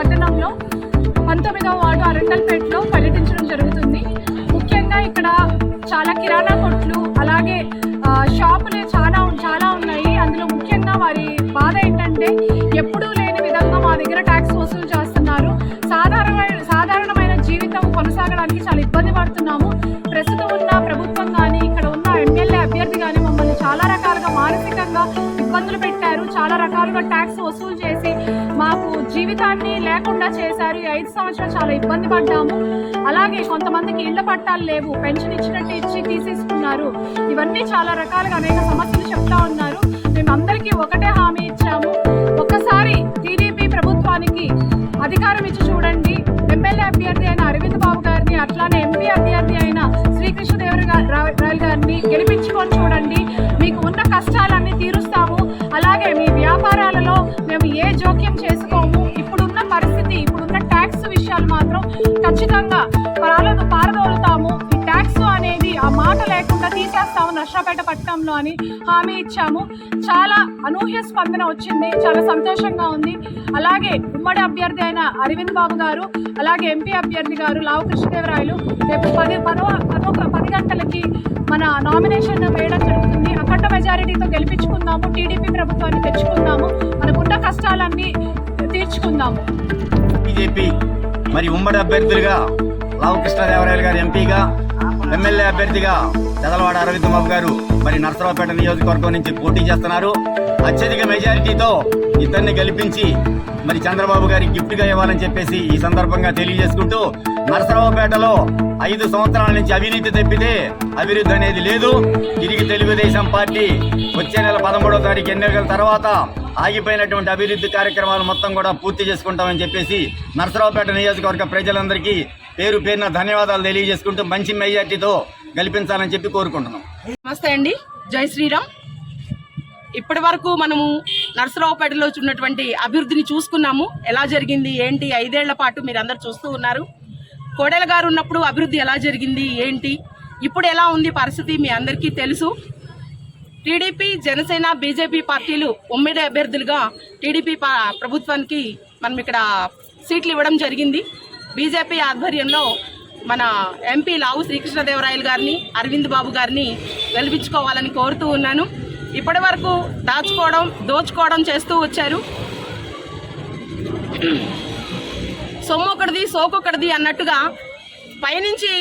పట్టణంలో పంతొమ్మిదవ వార్డు అరండల్పేటలో పర్యటించడం జరుగుతుంది. ముఖ్యంగా ఇక్కడ చాలా కిరాణా కొట్లు అలాగే షాపులు చాలా చాలా ఉన్నాయి. అందులో ముఖ్యంగా వారి బాధ ఏంటంటే ఎప్పుడూ లేని విధంగా మా దగ్గర ట్యాక్స్ వసూలు చేస్తున్నారు. సాధారణమైన సాధారణమైన జీవితం కొనసాగడానికి చాలా ఇబ్బంది పడుతున్నాము. ప్రస్తుతం ఉన్న ప్రభుత్వం కానీ ఇక్కడ ఉన్న ఎమ్మెల్యే అభ్యర్థి కానీ మమ్మల్ని చాలా రకాలుగా మానసికంగా ఇబ్బందులు పెట్టారు. చాలా రకాలుగా ట్యాక్స్ వసూలు చేసి మాకు జీవితాన్ని లేకుండా చేశారు. ఐదు సంవత్సరాలు చాలా ఇబ్బంది పడ్డాము. అలాగే కొంతమందికి ఇళ్ళ పట్టాలు లేవు. పెన్షన్ ఇచ్చినట్టు ఇచ్చి తీసేసుకున్నారు. ఇవన్నీ చాలా రకాలుగా అనేక సమస్యలు చెప్తా ఉన్నారు. మేము అందరికీ ఒకటే హామీ ఇచ్చాము. ఒక్కసారి టీడీపీ ప్రభుత్వానికి అధికారం ఇచ్చి చూడండి. ఎమ్మెల్యే అభ్యర్థి అయిన అరవింద్ బాబు గారిని అట్లానే ఎంపీ అభ్యర్థి అయిన శ్రీకృష్ణదేవర రాయల్ గారిని గెలిపించుకొని చూడండి. నర్షాపేట పట్టణంలో అని హామీ ఇచ్చాము. చాలా అనూహ్య స్పందన వచ్చింది చాలా సంతోషంగా ఉంది. అలాగే ఉమ్మడి అభ్యర్థి అయిన అరవింద్ బాబు గారు అలాగే ఎంపీ అభ్యర్థి గారు లావు కృష్ణదేవరాయలు రేపు పది పదో పదో పది గంటలకి మన నామినేషన్ వేయడం జరుగుతుంది. అఖండ మెజారిటీతో గెలిపించుకుందాము టీడీపీ ప్రభుత్వాన్ని తెచ్చుకుందాము మనకున్న కష్టాలన్నీ తీర్చుకుందాము. బీజేపీ మరి ఉమ్మడి అభ్యర్థులుగా లావు కృష్ణదేవరాయలు గారు ఎంపీగా ఎమ్మెల్యే అభ్యర్థిగా చదలవాడ అరవింద్ బాబు గారు మరి నరసరావుపేట నియోజకవర్గం నుంచి పోటీ చేస్తున్నారు. అత్యధిక మెజారిటీతో ఇద్దరిని గెలిపించి మరి చంద్రబాబు గారి గిఫ్ట్గా ఇవ్వాలని చెప్పేసి ఈ సందర్భంగా తెలియజేసుకుంటూ నరసరావుపేటలో ఐదు సంవత్సరాల నుంచి అవినీతి తప్పితే అభివృద్ధి అనేది లేదు. తిరిగి తెలుగుదేశం పార్టీ వచ్చే నెల పదమూడవ తారీఖు ఎన్నికల తర్వాత ఆగిపోయినటువంటి అభివృద్ధి కార్యక్రమాలు మొత్తం కూడా పూర్తి చేసుకుంటామని చెప్పేసి నరసరావుపేట నియోజకవర్గ ప్రజలందరికీ పేరు పేరున ధన్యవాదాలు తెలియజేసుకుంటూ మంచి మెజార్టీతో గెలిపించాలని చెప్పి కోరుకుంటున్నాం. నమస్తే అండి. జై శ్రీరామ్. ఇప్పటి వరకు మనము నరసరావుపేటలో ఉన్నటువంటి అభివృద్ధిని చూసుకున్నాము. ఎలా జరిగింది? ఏంటి? ఐదేళ్ళ పాటు మీరు అందరు చూస్తూ ఉన్నారు. కోడెల గారు ఉన్నప్పుడు అభివృద్ధి ఎలా జరిగింది? ఏంటి? ఇప్పుడు ఎలా ఉంది పరిస్థితి? మీ అందరికీ తెలుసు. టీడీపీ జనసేన బీజేపీ పార్టీలు ఉమ్మడి అభ్యర్థులుగా టీడీపీ పా- ప్రభుత్వానికి మనం ఇక్కడ సీట్లు ఇవ్వడం జరిగింది. బీజేపీ ఆధ్వర్యంలో మన ఎంపీ లావు శ్రీకృష్ణదేవరాయలు గారిని అరవింద్ బాబు గారిని గెలిపించుకోవాలని కోరుతూ ఉన్నాను. ఇప్పటి వరకు దాచుకోవడం దోచుకోవడం చేస్తూ వచ్చారు. సొమ్ము ఒకటిది సోకొకటిది అన్నట్టుగా పైనుంచి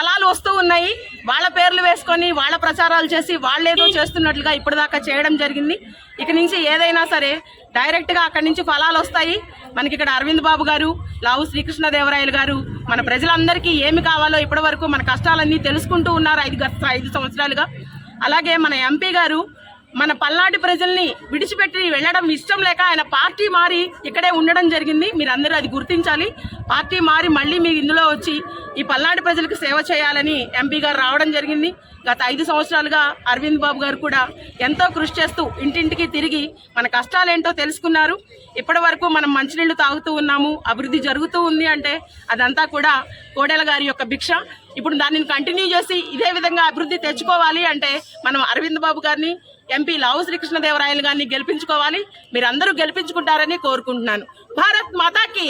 ఫలాలు వస్తూ ఉన్నాయి. వాళ్ళ పేర్లు వేసుకొని వాళ్ళ ప్రచారాలు చేసి వాళ్ళేదో చేస్తున్నట్లుగా ఇప్పటిదాకా చేయడం జరిగింది. ఇక నుంచి ఏదైనా సరే డైరెక్ట్గా అక్కడి నుంచి ఫలాలు వస్తాయి. మనకి ఇక్కడ అరవింద్ బాబు గారు లావు శ్రీకృష్ణదేవరాయలు గారు మన ప్రజలందరికీ ఏమి కావాలో ఇప్పటి వరకు మన కష్టాలన్నీ తెలుసుకుంటూ ఉన్నారు ఐదు గత ఐదు సంవత్సరాలుగా. అలాగే మన ఎంపీ గారు మన పల్నాటి ప్రజల్ని విడిచిపెట్టి వెళ్ళడం ఇష్టం లేక ఆయన పార్టీ మారి ఇక్కడే ఉండడం జరిగింది. మీరందరూ అది గుర్తించాలి. పార్టీ మారి మళ్ళీ మీ ఇందులో వచ్చి ఈ పల్నాటి ప్రజలకు సేవ చేయాలని ఎంపీ గారు రావడం జరిగింది. గత ఐదు సంవత్సరాలుగా అరవింద్ బాబు గారు కూడా ఎంతో కృషి చేస్తూ ఇంటింటికి తిరిగి మన కష్టాలేంటో తెలుసుకున్నారు. ఇప్పటి వరకు మనం మంచినీళ్ళు తాగుతూ ఉన్నాము. అభివృద్ధి జరుగుతూ ఉంది అంటే అదంతా కూడా కోడెల గారి యొక్క భిక్ష. ఇప్పుడు దానిని కంటిన్యూ చేసి ఇదే విధంగా అభివృద్ధి తెచ్చుకోవాలి అంటే మనం అరవింద్ బాబు గారిని ఎంపీ లావు శ్రీకృష్ణదేవరాయలు గారిని గెలిపించుకోవాలి. మీరందరూ గెలిపించుకుంటారని కోరుకుంటున్నాను. భారత్ మాతాకి